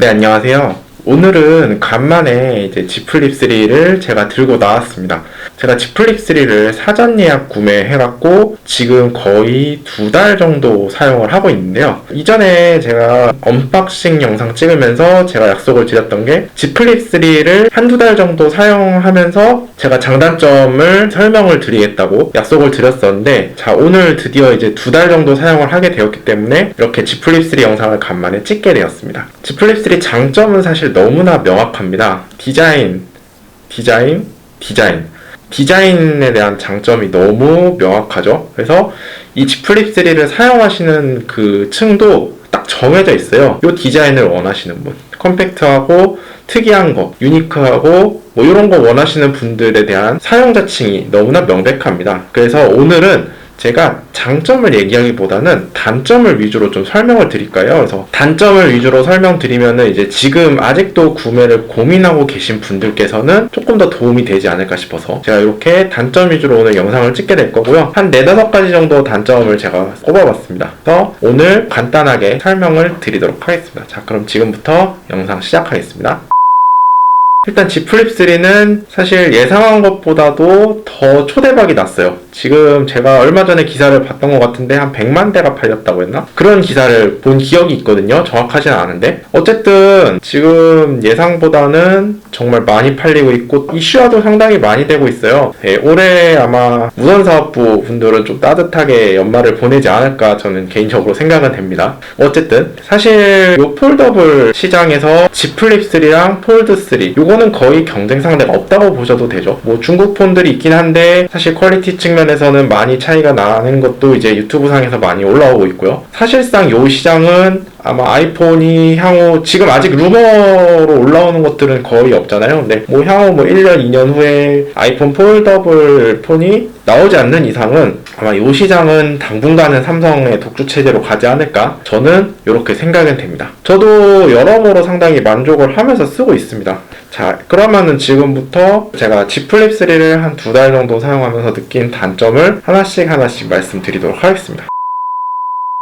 네, 안녕하세요. 오늘은 간만에 이제 G 플립 3를 제가 들고 나왔습니다. 제가 G 플립 3를 사전 예약 구매해갖고 지금 거의 두 달 정도 사용을 하고 있는데요. 이전에 제가 언박싱 영상 찍으면서 제가 약속을 드렸던 게 G 플립 3를 한두 달 정도 사용하면서 제가 장단점을 설명을 드리겠다고 약속을 드렸었는데 자, 오늘 드디어 이제 두 달 정도 사용을 하게 되었기 때문에 이렇게 G 플립 3 영상을 간만에 찍게 되었습니다. G 플립 3 장점은 사실 너무나 명확합니다. 디자인, 디자인, 디자인. 디자인에 대한 장점이 너무 명확하죠. 그래서 이 G 플립 3를 사용하시는 그 층도 딱 정해져 있어요. 이 디자인을 원하시는 분. 컴팩트하고 특이한 거, 유니크하고 뭐 이런 거 원하시는 분들에 대한 사용자층이 너무나 명백합니다. 그래서 오늘은 제가 장점을 얘기하기보다는 단점을 위주로 좀 설명을 드릴까요? 그래서 단점을 위주로 설명드리면은 이제 지금 아직도 구매를 고민하고 계신 분들께서는 조금 더 도움이 되지 않을까 싶어서 제가 이렇게 단점 위주로 오늘 영상을 찍게 될 거고요. 한 네다섯 가지 정도 단점을 제가 꼽아봤습니다. 그래서 오늘 간단하게 설명을 드리도록 하겠습니다. 자, 그럼 지금부터 영상 시작하겠습니다. 일단 G 플립 3는 사실 예상한 것보다도 더 초대박이 났어요. 지금 제가 얼마 전에 기사를 봤던 것 같은데 한 100만 대가 팔렸다고 했나? 그런 기사를 본 기억이 있거든요. 정확하진 않은데. 어쨌든 지금 예상보다는 정말 많이 팔리고 있고 이슈화도 상당히 많이 되고 있어요. 예, 올해 아마 무선사업부 분들은 좀 따뜻하게 연말을 보내지 않을까 저는 개인적으로 생각은 됩니다. 어쨌든 사실 요 폴더블 시장에서 G 플립 3랑 폴드 3 요거는 거의 경쟁 상대가 없다고 보셔도 되죠. 뭐 중국 폰들이 있긴 한데 사실 퀄리티 측면에서는 많이 차이가 나는 것도 이제 유튜브 상에서 많이 올라오고 있고요. 사실상 요 시장은 아마 아이폰이 향후 지금 아직 루머로 올라오는 것들은 거의 없잖아요. 근데 뭐 향후 뭐 1년, 2년 후에 아이폰 폴더블 폰이 나오지 않는 이상은 아마 이 시장은 당분간은 삼성의 독주 체제로 가지 않을까 저는 이렇게 생각은 됩니다. 저도 여러모로 상당히 만족을 하면서 쓰고 있습니다. 자, 그러면은 지금부터 제가 G 플립 3를 한 두 달 정도 사용하면서 느낀 단점을 하나씩 하나씩 말씀드리도록 하겠습니다.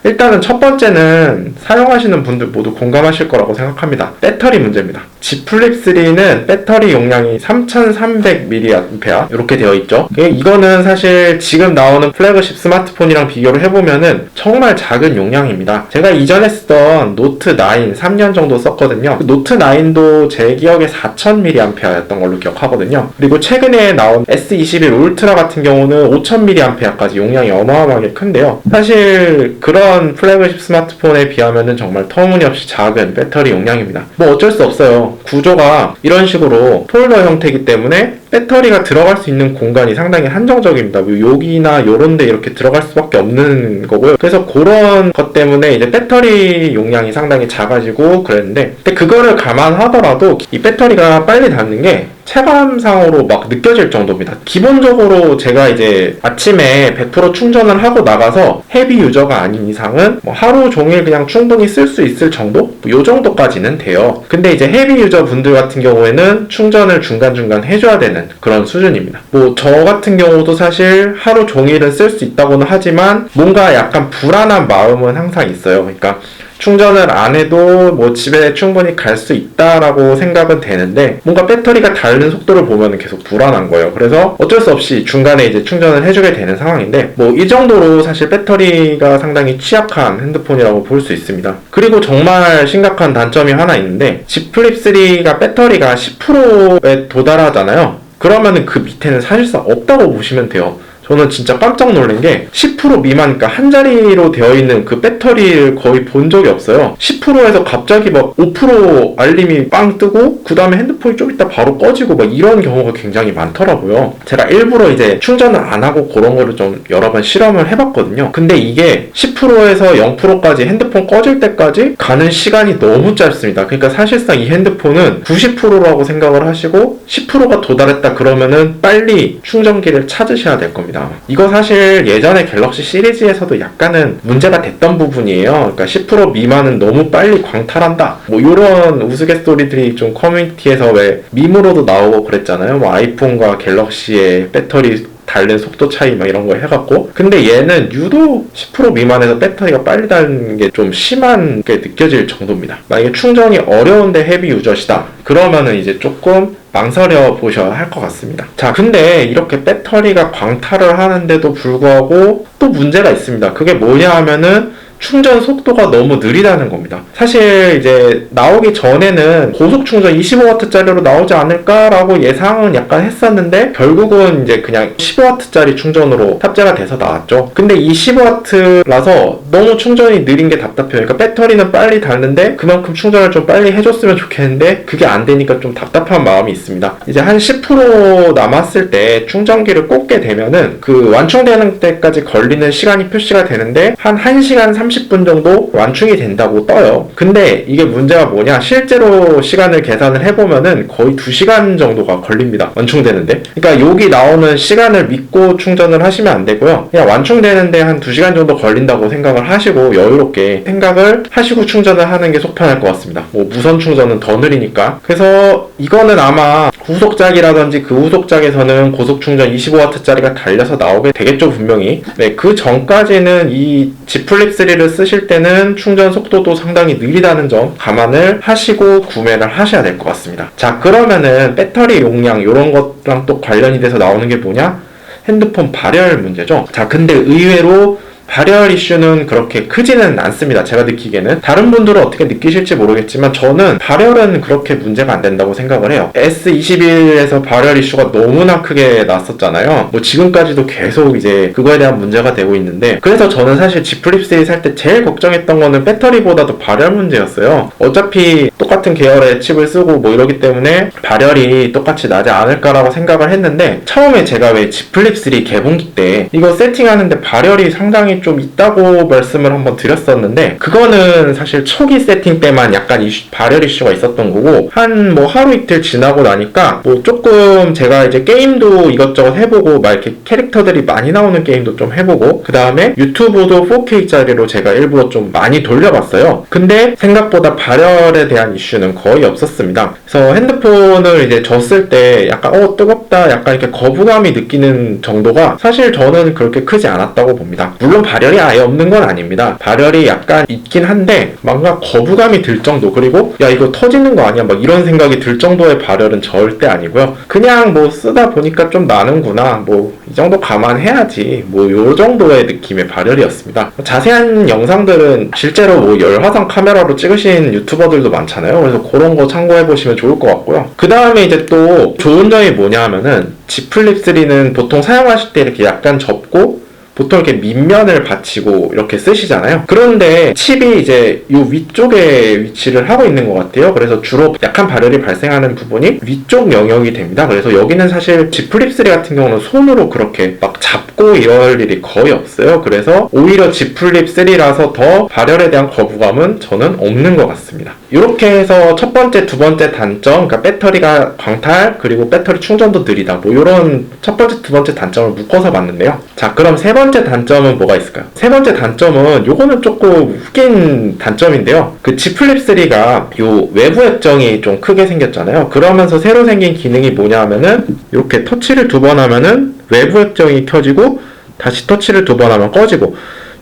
일단은 첫 번째는 사용하시는 분들 모두 공감하실 거라고 생각합니다. 배터리 문제입니다. G 플립 3는 배터리 용량이 3300mAh 이렇게 되어 있죠. 예, 이거는 사실 지금 나오는 플래그십 스마트폰이랑 비교를 해보면은 정말 작은 용량입니다. 제가 이전에 쓰던 노트 9 3년 정도 썼거든요. 그 노트 9도 제 기억에 4000mAh였던 걸로 기억하거든요. 그리고 최근에 나온 S21 울트라 같은 경우는 5000mAh까지 용량이 어마어마하게 큰데요. 사실 그런 플래그십 스마트폰에 비하면은 정말 터무니없이 작은 배터리 용량입니다. 뭐 어쩔 수 없어요. 구조가 이런 식으로 폴더 형태이기 때문에 배터리가 들어갈 수 있는 공간이 상당히 한정적입니다. 뭐 여기나 요런 데 이렇게 들어갈 수밖에 없는 거고요. 그래서 그런 것 때문에 이제 배터리 용량이 상당히 작아지고 그랬는데 근데 그거를 감안하더라도 이 배터리가 빨리 닳는 게 체감상으로 막 느껴질 정도입니다. 기본적으로 제가 이제 아침에 100% 충전을 하고 나가서 헤비 유저가 아닌 이상은 뭐 하루 종일 그냥 충분히 쓸 수 있을 정도? 뭐요 정도까지는 돼요. 근데 이제 헤비 유저 분들 같은 경우에는 충전을 중간중간 해줘야 되는 그런 수준입니다. 뭐 저 같은 경우도 사실 하루 종일은 쓸 수 있다고는 하지만 뭔가 약간 불안한 마음은 항상 있어요. 그러니까 충전을 안 해도 뭐 집에 충분히 갈 수 있다라고 생각은 되는데 뭔가 배터리가 닳는 속도를 보면 계속 불안한 거예요. 그래서 어쩔 수 없이 중간에 이제 충전을 해주게 되는 상황인데 뭐 이 정도로 사실 배터리가 상당히 취약한 핸드폰이라고 볼 수 있습니다. 그리고 정말 심각한 단점이 하나 있는데 G 플립 3가 배터리가 10%에 도달하잖아요. 그러면은 그 밑에는 사실상 없다고 보시면 돼요. 저는 진짜 깜짝 놀란 게 10% 미만, 그러니까 한 자리로 되어 있는 그 배터리를 거의 본 적이 없어요. 10%에서 갑자기 막 5% 알림이 빵 뜨고, 그 다음에 핸드폰이 좀 있다 바로 꺼지고, 막 이런 경우가 굉장히 많더라고요. 제가 일부러 이제 충전을 안 하고 그런 거를 좀 여러 번 실험을 해봤거든요. 근데 이게 10%에서 0%까지 핸드폰 꺼질 때까지 가는 시간이 너무 짧습니다. 그러니까 사실상 이 핸드폰은 90%라고 생각을 하시고, 10%가 도달했다 그러면은 빨리 충전기를 찾으셔야 될 겁니다. 이거 사실 예전에 갤럭시 시리즈에서도 약간은 문제가 됐던 부분이에요. 그러니까 10% 미만은 너무 빨리 광탈한다. 뭐 이런 우스갯소리들이 좀 커뮤니티에서 왜 밈으로도 나오고 그랬잖아요. 뭐 아이폰과 갤럭시의 배터리 닳는 속도 차이 막 이런 거 해갖고 근데 얘는 유독 10% 미만에서 배터리가 빨리 닳는 게 좀 심한 게 느껴질 정도입니다. 만약에 충전이 어려운데 헤비 유저시다 그러면은 이제 조금 망설여 보셔야 할 것 같습니다. 자, 근데 이렇게 배터리가 광탈을 하는데도 불구하고 또 문제가 있습니다. 그게 뭐냐 하면은 충전 속도가 너무 느리다는 겁니다. 사실 이제 나오기 전에는 고속 충전 25W짜리로 나오지 않을까라고 예상은 약간 했었는데 결국은 이제 그냥 15W짜리 충전으로 탑재가 돼서 나왔죠. 근데 이 15W라서 너무 충전이 느린 게 답답해요. 그러니까 배터리는 빨리 닳는데 그만큼 충전을 좀 빨리 해줬으면 좋겠는데 그게 안 되니까 좀 답답한 마음이 있습니다. 이제 한 10% 남았을 때 충전기를 꽂게 되면은 그 완충되는 때까지 걸리는 시간이 표시가 되는데 한 1시간 30분 정도 완충이 된다고 떠요. 근데 이게 문제가 뭐냐? 실제로 시간을 계산을 해보면은 거의 2시간 정도가 걸립니다. 완충되는데. 그러니까 여기 나오는 시간을 믿고 충전을 하시면 안 되고요. 그냥 완충되는데 한 2시간 정도 걸린다고 생각을 하시고 여유롭게 생각을 하시고 충전을 하는 게 속편할 것 같습니다. 뭐 무선 충전은 더 느리니까. 그래서 이거는 아마 후속작이라든지 그 후속작에서는 고속 충전 25W짜리가 달려서 나오게 되겠죠, 분명히. 네, 그 전까지는 이 G 플립 3를 쓰실 때는 충전 속도도 상당히 느리다는 점 감안을 하시고 구매를 하셔야 될 것 같습니다. 자, 그러면은 배터리 용량 이런 것랑 또 관련이 돼서 나오는 게 뭐냐? 핸드폰 발열 문제죠. 자, 근데 의외로 발열 이슈는 그렇게 크지는 않습니다. 제가 느끼기에는. 다른 분들은 어떻게 느끼실지 모르겠지만 저는 발열은 그렇게 문제가 안 된다고 생각을 해요. S21에서 발열 이슈가 너무나 크게 났었잖아요. 뭐 지금까지도 계속 이제 그거에 대한 문제가 되고 있는데 그래서 저는 사실 G 플립 3 살 때 제일 걱정했던 거는 배터리보다도 발열 문제였어요. 어차피 똑같은 계열의 칩을 쓰고 뭐 이러기 때문에 발열이 똑같이 나지 않을까라고 생각을 했는데 처음에 제가 왜 G 플립 3 개봉기 때 이거 세팅하는데 발열이 상당히 좀 있다고 말씀을 한번 드렸었는데 그거는 사실 초기 세팅 때만 약간 이슈, 발열 이슈가 있었던 거고 한 뭐 하루 이틀 지나고 나니까 뭐 조금 제가 이제 게임도 이것저것 해보고 막 이렇게 캐릭터들이 많이 나오는 게임도 좀 해보고 그 다음에 유튜브도 4K짜리로 제가 일부러 좀 많이 돌려봤어요. 근데 생각보다 발열에 대한 이슈는 거의 없었습니다. 그래서 핸드폰을 이제 졌을 때 약간 어 뜨겁다 약간 이렇게 거부감이 느끼는 정도가 사실 저는 그렇게 크지 않았다고 봅니다. 물론 발열이 아예 없는 건 아닙니다. 발열이 약간 있긴 한데 뭔가 거부감이 들 정도 그리고 야 이거 터지는 거 아니야 막 이런 생각이 들 정도의 발열은 절대 아니고요. 그냥 뭐 쓰다 보니까 좀 나는구나 뭐 이 정도 감안해야지 뭐 요 정도의 느낌의 발열이었습니다. 자세한 영상들은 실제로 뭐 열화상 카메라로 찍으신 유튜버들도 많잖아요. 그래서 그런 거 참고해 보시면 좋을 것 같고요. 그 다음에 이제 또 좋은 점이 뭐냐 하면은 G 플립 3는 보통 사용하실 때 이렇게 약간 접고 보통 이렇게 밑면을 받치고 이렇게 쓰시잖아요. 그런데 칩이 이제 이 위쪽에 위치를 하고 있는 것 같아요. 그래서 주로 약한 발열이 발생하는 부분이 위쪽 영역이 됩니다. 그래서 여기는 사실 G 플립 3 같은 경우는 손으로 그렇게 막 잡고 이럴 일이 거의 없어요. 그래서 오히려 G 플립 3라서 더 발열에 대한 거부감은 저는 없는 것 같습니다. 이렇게 해서 첫 번째, 두 번째 단점, 그러니까 배터리가 광탈 그리고 배터리 충전도 느리다. 뭐 이런 첫 번째, 두 번째 단점을 묶어서 봤는데요. 자, 그럼 세 번째 단점은 뭐가 있을까요? 세 번째 단점은 요거는 조금 웃긴 단점인데요. 그 G 플립 3가 요 외부 액정이 좀 크게 생겼잖아요. 그러면서 새로 생긴 기능이 뭐냐 하면은 이렇게 터치를 두 번 하면은 외부 액정이 켜지고 다시 터치를 두 번 하면 꺼지고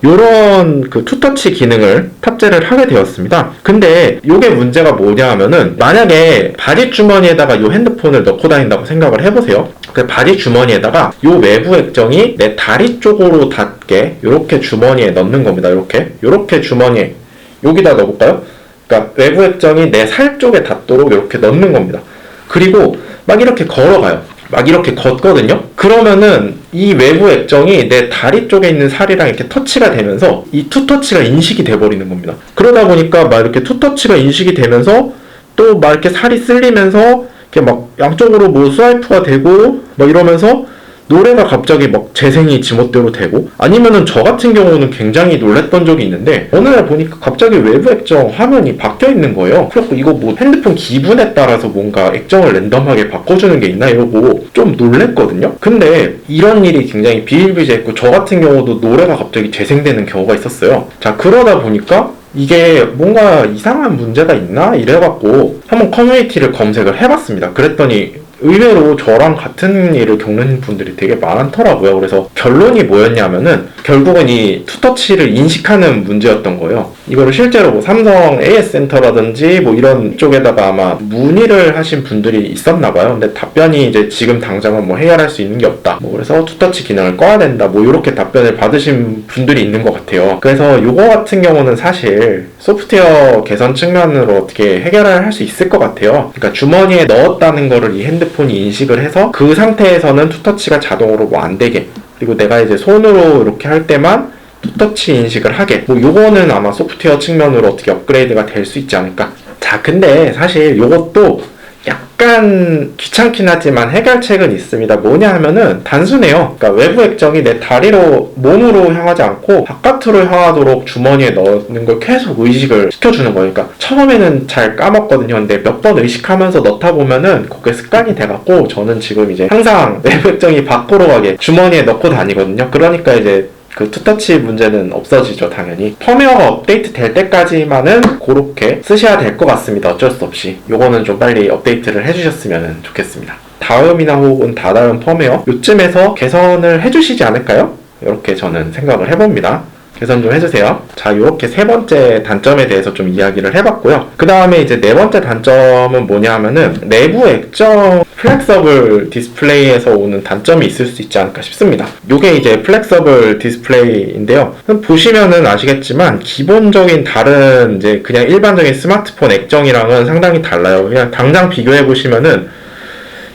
요런 그 투터치 기능을 탑재를 하게 되었습니다. 근데 요게 문제가 뭐냐 하면은 만약에 바지 주머니에다가 요 핸드폰을 넣고 다닌다고 생각을 해보세요. 그 바지 주머니에다가 요 외부 액정이 내 다리 쪽으로 닿게 요렇게 주머니에 넣는 겁니다. 요렇게 요렇게 주머니에 여기다 넣어볼까요? 그러니까 외부 액정이 내 살 쪽에 닿도록 이렇게 넣는 겁니다. 그리고 막 이렇게 걸어가요. 막 이렇게 걷거든요. 그러면은 이 외부 액정이 내 다리 쪽에 있는 살이랑 이렇게 터치가 되면서 이 투터치가 인식이 돼버리는 겁니다. 그러다 보니까 막 이렇게 투터치가 인식이 되면서 또 막 이렇게 살이 쓸리면서 이렇게 막 양쪽으로 뭐 스와이프가 되고 막 이러면서 노래가 갑자기 막 재생이 지멋대로 되고 아니면은 저 같은 경우는 굉장히 놀랬던 적이 있는데 어느 날 보니까 갑자기 외부 액정 화면이 바뀌어 있는 거예요. 그래갖고 이거 뭐 핸드폰 기분에 따라서 뭔가 액정을 랜덤하게 바꿔주는 게 있나 이러고 좀 놀랬거든요. 근데 이런 일이 굉장히 비일비재했고 저 같은 경우도 노래가 갑자기 재생되는 경우가 있었어요. 자 그러다 보니까 이게 뭔가 이상한 문제가 있나 이래갖고 한번 커뮤니티를 검색을 해봤습니다. 그랬더니 의외로 저랑 같은 일을 겪는 분들이 되게 많더라고요. 그래서 결론이 뭐였냐면은 결국은 이 투터치를 인식하는 문제였던 거예요. 이거를 실제로 뭐 삼성 AS 센터라든지 뭐 이런 쪽에다가 아마 문의를 하신 분들이 있었나 봐요. 근데 답변이 이제 지금 당장은 뭐 해결할 수 있는 게 없다. 뭐 그래서 투터치 기능을 꺼야 된다. 뭐 이렇게 답변을 받으신 분들이 있는 것 같아요. 그래서 요거 같은 경우는 사실 소프트웨어 개선 측면으로 어떻게 해결을 할 수 있을 것 같아요. 그러니까 주머니에 넣었다는 거를 이 핸드 폰이 인식을 해서 그 상태에서는 투터치가 자동으로 뭐 안 되게 그리고 내가 이제 손으로 이렇게 할 때만 투터치 인식을 하게. 뭐 요거는 아마 소프트웨어 측면으로 어떻게 업그레이드가 될 수 있지 않을까. 자 근데 사실 요것도 약간 귀찮긴 하지만 해결책은 있습니다. 뭐냐 하면은 단순해요. 그러니까 외부 액정이 내 다리로 몸으로 향하지 않고 바깥으로 향하도록 주머니에 넣는 걸 계속 의식을 시켜주는 거예요. 그러니까 처음에는 잘 까먹거든요. 근데 몇 번 의식하면서 넣다 보면은 그게 습관이 돼갖고 저는 지금 이제 항상 외부 액정이 밖으로 가게 주머니에 넣고 다니거든요. 그러니까 이제 그 투터치 문제는 없어지죠, 당연히. 펌웨어가 업데이트 될 때까지만은 그렇게 쓰셔야 될 것 같습니다. 어쩔 수 없이. 요거는 좀 빨리 업데이트를 해주셨으면 좋겠습니다. 다음이나 혹은 다다음 펌웨어 요쯤에서 개선을 해주시지 않을까요? 이렇게 저는 생각을 해봅니다. 개선 좀 해주세요. 자, 이렇게 세 번째 단점에 대해서 좀 이야기를 해봤고요. 그 다음에 이제 네 번째 단점은 뭐냐 하면은 내부 액정 플렉서블 디스플레이에서 오는 단점이 있을 수 있지 않을까 싶습니다. 이게 이제 플렉서블 디스플레이인데요. 보시면은 아시겠지만 기본적인 다른 이제 그냥 일반적인 스마트폰 액정이랑은 상당히 달라요. 그냥 당장 비교해 보시면은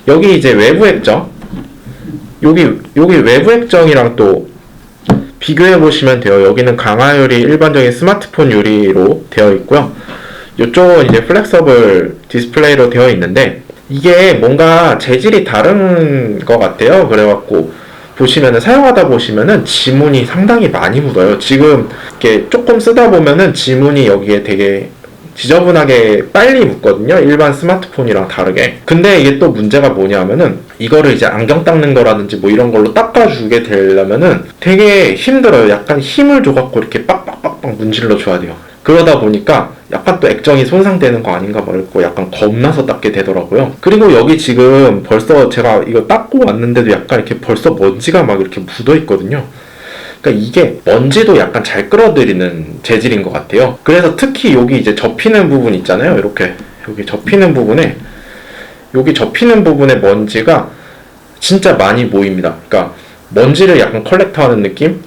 여기 이제 외부 액정 여기 여기 외부 액정이랑 또 비교해 보시면 돼요. 여기는 강화율이 일반적인 스마트폰 유리로 되어 있고요. 이쪽은 이제 플렉서블 디스플레이로 되어 있는데 이게 뭔가 재질이 다른 것 같아요. 그래갖고 보시면은 사용하다 보시면은 지문이 상당히 많이 묻어요. 지금 이렇게 조금 쓰다 보면은 지문이 여기에 되게 지저분하게 빨리 묻거든요. 일반 스마트폰이랑 다르게. 근데 이게 또 문제가 뭐냐면은 이거를 이제 안경 닦는 거라든지 뭐 이런 걸로 닦아주게 되려면은 되게 힘들어요. 약간 힘을 줘갖고 이렇게 빡빡빡빡 문질러 줘야 돼요. 그러다 보니까 약간 또 액정이 손상되는 거 아닌가 말고 약간 겁나서 닦게 되더라고요. 그리고 여기 지금 벌써 제가 이거 닦고 왔는데도 약간 이렇게 벌써 먼지가 막 이렇게 묻어 있거든요. 그러니까 이게 먼지도 약간 잘 끌어들이는 재질인 것 같아요. 그래서 특히 여기 이제 접히는 부분 있잖아요. 이렇게 여기 접히는 부분에 여기 접히는 부분에 먼지가 진짜 많이 모입니다. 그러니까 먼지를 약간 컬렉터하는 느낌?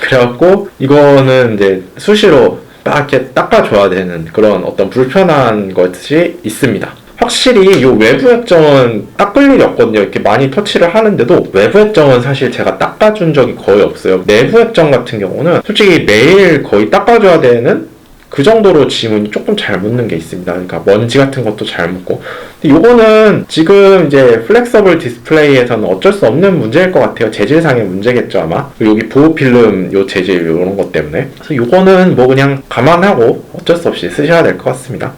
그래갖고 이거는 이제 수시로 딱 이렇게 닦아줘야 되는 그런 어떤 불편한 것이 있습니다. 확실히 이 외부 액정은 닦을 일이 없거든요. 이렇게 많이 터치를 하는데도 외부 액정은 사실 제가 닦아준 적이 거의 없어요. 내부 액정 같은 경우는 솔직히 매일 거의 닦아줘야 되는 그 정도로 지문이 조금 잘 묻는 게 있습니다. 그러니까 먼지 같은 것도 잘 묻고. 근데 요거는 지금 이제 플렉서블 디스플레이에서는 어쩔 수 없는 문제일 것 같아요. 재질상의 문제겠죠, 아마. 여기 보호 필름 요 재질 요런 것 때문에. 그래서 요거는 뭐 그냥 감안하고 어쩔 수 없이 쓰셔야 될 것 같습니다.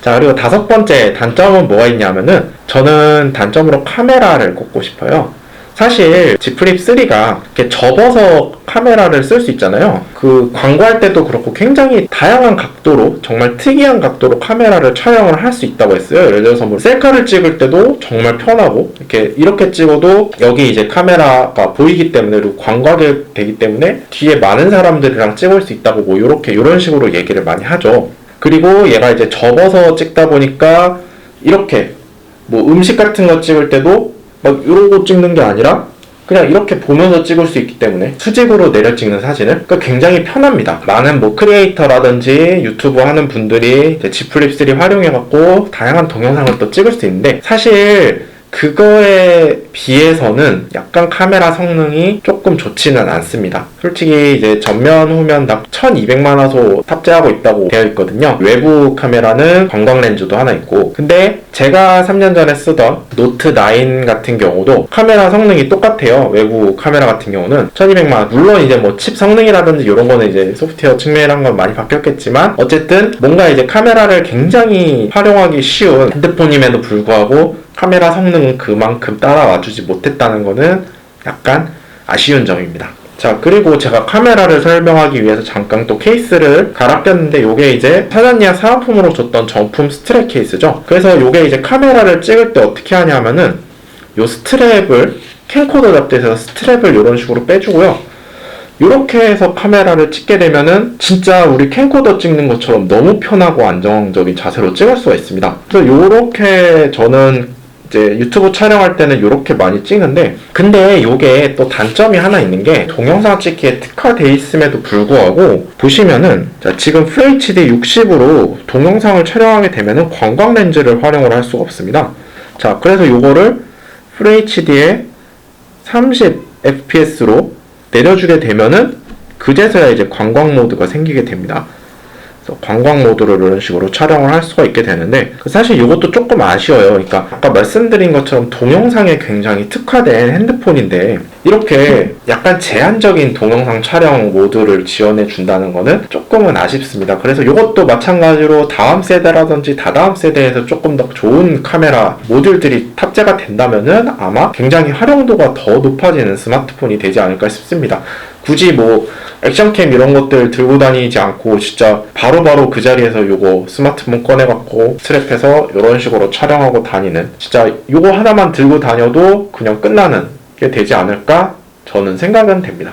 자, 그리고 다섯 번째 단점은 뭐가 있냐면은 저는 단점으로 카메라를 꼽고 싶어요. 사실 플립 3가 이렇게 접어서 카메라를 쓸 수 있잖아요. 그 광고할 때도 그렇고 굉장히 다양한 각도로 정말 특이한 각도로 카메라를 촬영을 할 수 있다고 했어요. 예를 들어서 뭐 셀카를 찍을 때도 정말 편하고 이렇게 이렇게 찍어도 여기 이제 카메라가 보이기 때문에 그리고 광각이 되기 때문에 뒤에 많은 사람들이랑 찍을 수 있다고 뭐 이렇게 이런 식으로 얘기를 많이 하죠. 그리고 얘가 이제 접어서 찍다 보니까 이렇게 뭐 음식 같은 거 찍을 때도 막거 찍는 게 아니라 그냥 이렇게 보면서 찍을 수 있기 때문에 수직으로 내려 찍는 사진을 그러니까 굉장히 편합니다. 많은 뭐 크리에이터라든지 유튜브 하는 분들이 이제 G 플립 3 활용해갖고 다양한 동영상을 또 찍을 수 있는데 사실 그거에 비해서는 약간 카메라 성능이 조금 좋지는 않습니다. 솔직히 이제 전면 후면 다 1200만 화소 탑재하고 있다고 되어 있거든요. 외부 카메라는 광각 렌즈도 하나 있고 근데 제가 3년 전에 쓰던 노트 9 같은 경우도 카메라 성능이 똑같아요. 외부 카메라 같은 경우는 1200만 원. 물론 이제 뭐 칩 성능이라든지 이런 거는 이제 소프트웨어 측면이란 건 많이 바뀌었겠지만 어쨌든 뭔가 이제 카메라를 굉장히 활용하기 쉬운 핸드폰임에도 불구하고 카메라 성능은 그만큼 따라와 주지 못했다는 거는 약간 아쉬운 점입니다. 자, 그리고 제가 카메라를 설명하기 위해서 잠깐 또 케이스를 갈아 꼈는데 요게 이제 사자니아 사은품으로 줬던 정품 스트랩 케이스죠. 그래서 요게 이제 카메라를 찍을 때 어떻게 하냐면은 요 스트랩을 캠코더 잡대에서 스트랩을 이런 식으로 빼주고요. 이렇게 해서 카메라를 찍게 되면은 진짜 우리 캠코더 찍는 것처럼 너무 편하고 안정적인 자세로 찍을 수가 있습니다. 그래서 이렇게 저는 이제 유튜브 촬영할 때는 이렇게 많이 찍는데 근데 이게 또 단점이 하나 있는 게 동영상 찍기에 특화돼 있음에도 불구하고 보시면은 자, 지금 FHD 60으로 동영상을 촬영하게 되면은 광광 렌즈를 활용을 할 수가 없습니다. 자, 그래서 이거를 FHD에 30 fps로 내려주게 되면은 그제서야 이제 관광 모드가 생기게 됩니다. 관광 모드로 이런 식으로 촬영을 할 수가 있게 되는데 사실 이것도 조금 아쉬워요. 그러니까 아까 말씀드린 것처럼 동영상에 굉장히 특화된 핸드폰인데 이렇게 약간 제한적인 동영상 촬영 모드를 지원해 준다는 거는 조금은 아쉽습니다. 그래서 이것도 마찬가지로 다음 세대라든지 다다음 세대에서 조금 더 좋은 카메라 모듈들이 탑재가 된다면은 아마 굉장히 활용도가 더 높아지는 스마트폰이 되지 않을까 싶습니다. 굳이 뭐 액션캠 이런 것들 들고 다니지 않고 진짜 바로바로 그 자리에서 요거 스마트폰 꺼내갖고 스트랩해서 이런 식으로 촬영하고 다니는 진짜 요거 하나만 들고 다녀도 그냥 끝나는 게 되지 않을까 저는 생각은 됩니다.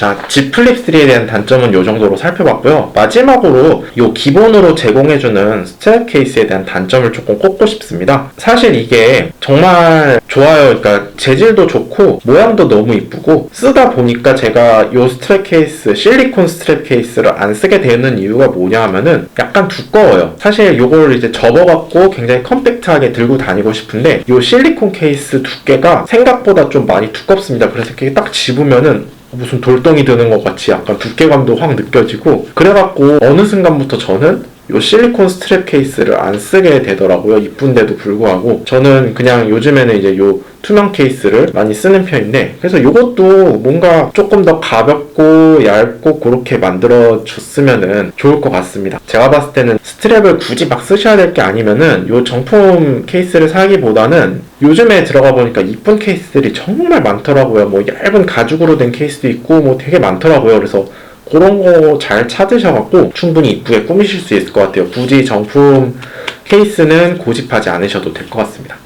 자, G 플립 3에 대한 단점은 이 정도로 살펴봤고요. 마지막으로 이 기본으로 제공해주는 스트랩 케이스에 대한 단점을 조금 꼽고 싶습니다. 사실 이게 정말 좋아요. 그러니까 재질도 좋고 모양도 너무 이쁘고 쓰다 보니까 제가 이 스트랩 케이스, 실리콘 스트랩 케이스를 안 쓰게 되는 이유가 뭐냐 하면은 약간 두꺼워요. 사실 이걸 이제 접어갖고 굉장히 컴팩트하게 들고 다니고 싶은데 이 실리콘 케이스 두께가 생각보다 좀 많이 두껍습니다. 그래서 이렇게 딱 집으면은 무슨 돌덩이 드는 것 같이 약간 두께감도 확 느껴지고 그래갖고 어느 순간부터 저는 이 실리콘 스트랩 케이스를 안 쓰게 되더라고요. 이쁜데도 불구하고 저는 그냥 요즘에는 이제 요 투명 케이스를 많이 쓰는 편인데 그래서 이것도 뭔가 조금 더 가볍고 얇고 그렇게 만들어 줬으면은 좋을 것 같습니다. 제가 봤을 때는 스트랩을 굳이 막 쓰셔야 될 게 아니면은 요 정품 케이스를 사기보다는 요즘에 들어가 보니까 이쁜 케이스들이 정말 많더라고요. 뭐 얇은 가죽으로 된 케이스도 있고 뭐 되게 많더라고요. 그래서 그런 거 잘 찾으셔갖고 충분히 이쁘게 꾸미실 수 있을 것 같아요. 굳이 정품 케이스는 고집하지 않으셔도 될 것 같습니다.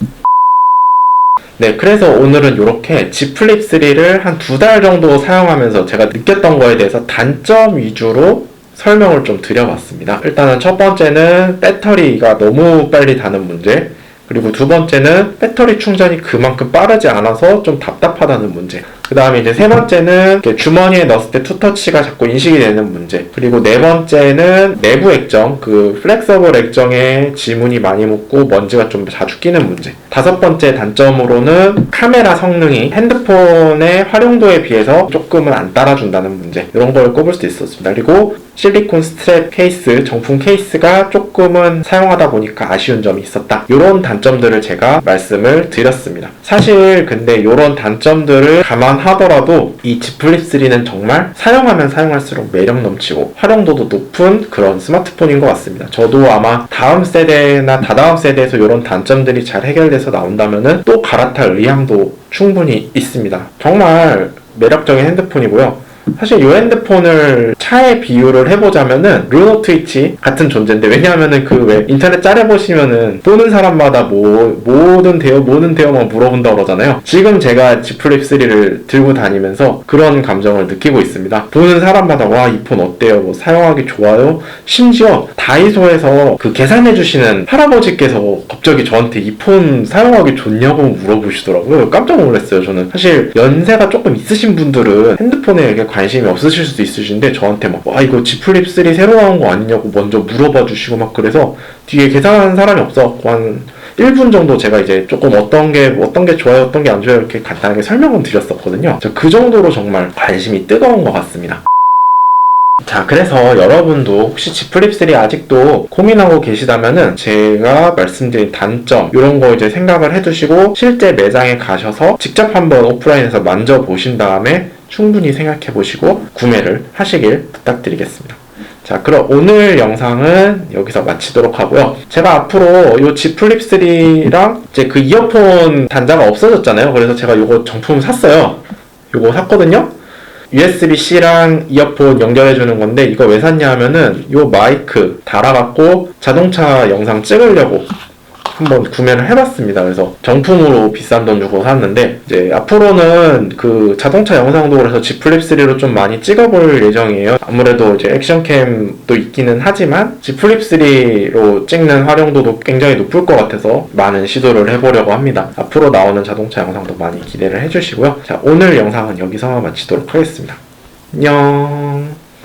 네, 그래서 오늘은 이렇게 G 플립 3를 한 두 달 정도 사용하면서 제가 느꼈던 거에 대해서 단점 위주로 설명을 좀 드려봤습니다. 일단은 첫 번째는 배터리가 너무 빨리 닿는 문제. 그리고 두 번째는 배터리 충전이 그만큼 빠르지 않아서 좀 답답하다는 문제. 그 다음에 이제 세 번째는 주머니에 넣었을 때 투터치가 자꾸 인식이 되는 문제. 그리고 네 번째는 내부 액정, 그 플렉서블 액정에 지문이 많이 묻고 먼지가 좀 자주 끼는 문제. 다섯 번째 단점으로는 카메라 성능이 핸드폰의 활용도에 비해서 조금은 안 따라준다는 문제. 이런 걸 꼽을 수 있었습니다. 그리고 실리콘 스트랩 케이스, 정품 케이스가 조금은 사용하다 보니까 아쉬운 점이 있었다. 이런 단점들을 제가 말씀을 드렸습니다. 사실 근데 이런 단점들을 감안 하더라도 이 G 플립 3는 정말 사용하면 사용할수록 매력 넘치고 활용도도 높은 그런 스마트폰인 것 같습니다. 저도 아마 다음 세대나 다다음 세대에서 이런 단점들이 잘 해결돼서 나온다면은 또 갈아탈 의향도 충분히 있습니다. 정말 매력적인 핸드폰이고요. 사실 이 핸드폰을 차에 비유를 해보자면은 루노 트위치 같은 존재인데 왜냐하면은 그 왜 인터넷 짤에 보시면은 보는 사람마다 뭐 뭐든 돼요 뭐는 돼요 막 물어본다 그러잖아요. 지금 제가 G 플립 3를 들고 다니면서 그런 감정을 느끼고 있습니다. 보는 사람마다 와 이 폰 어때요? 뭐 사용하기 좋아요? 심지어 다이소에서 그 계산해 주시는 할아버지께서 갑자기 저한테 이 폰 사용하기 좋냐고 물어보시더라고요. 깜짝 놀랐어요 저는. 사실 연세가 조금 있으신 분들은 핸드폰에 이렇게 관심이 없으실 수도 있으신데 저한테 막와 이거 G 플립 3 새로 나온 거 아니냐고 먼저 물어봐 주시고 막 그래서 뒤에 계산하는 사람이 없어갖고 한 1분 정도 제가 이제 조금 어떤 게 어떤 게 좋아요 어떤 게 안 좋아요 이렇게 간단하게 설명을 드렸었거든요. 저그 정도로 정말 관심이 뜨거운 것 같습니다. 자, 그래서 여러분도 혹시 G 플립 3 아직도 고민하고 계시다면은 제가 말씀드린 단점 이런 거 이제 생각을 해두시고 실제 매장에 가셔서 직접 한번 오프라인에서 만져보신 다음에 충분히 생각해 보시고 구매를 하시길 부탁드리겠습니다. 자, 그럼 오늘 영상은 여기서 마치도록 하고요. 제가 앞으로 이 G 플립 3랑 이제 그 이어폰 단자가 없어졌잖아요. 그래서 제가 이거 정품 샀어요. 요거 샀거든요. USB-C랑 이어폰 연결해주는 건데 이거 왜 샀냐 하면은 요 마이크 달아갖고 자동차 영상 찍으려고 한번 구매를 해봤습니다. 그래서 정품으로 비싼 돈 주고 샀는데 이제 앞으로는 그 자동차 영상도 그래서 G 플립 3로 좀 많이 찍어볼 예정이에요. 아무래도 이제 액션캠도 있기는 하지만 G 플립 3로 찍는 활용도도 굉장히 높을 것 같아서 많은 시도를 해보려고 합니다. 앞으로 나오는 자동차 영상도 많이 기대를 해주시고요. 자 오늘 영상은 여기서 마치도록 하겠습니다. 안녕.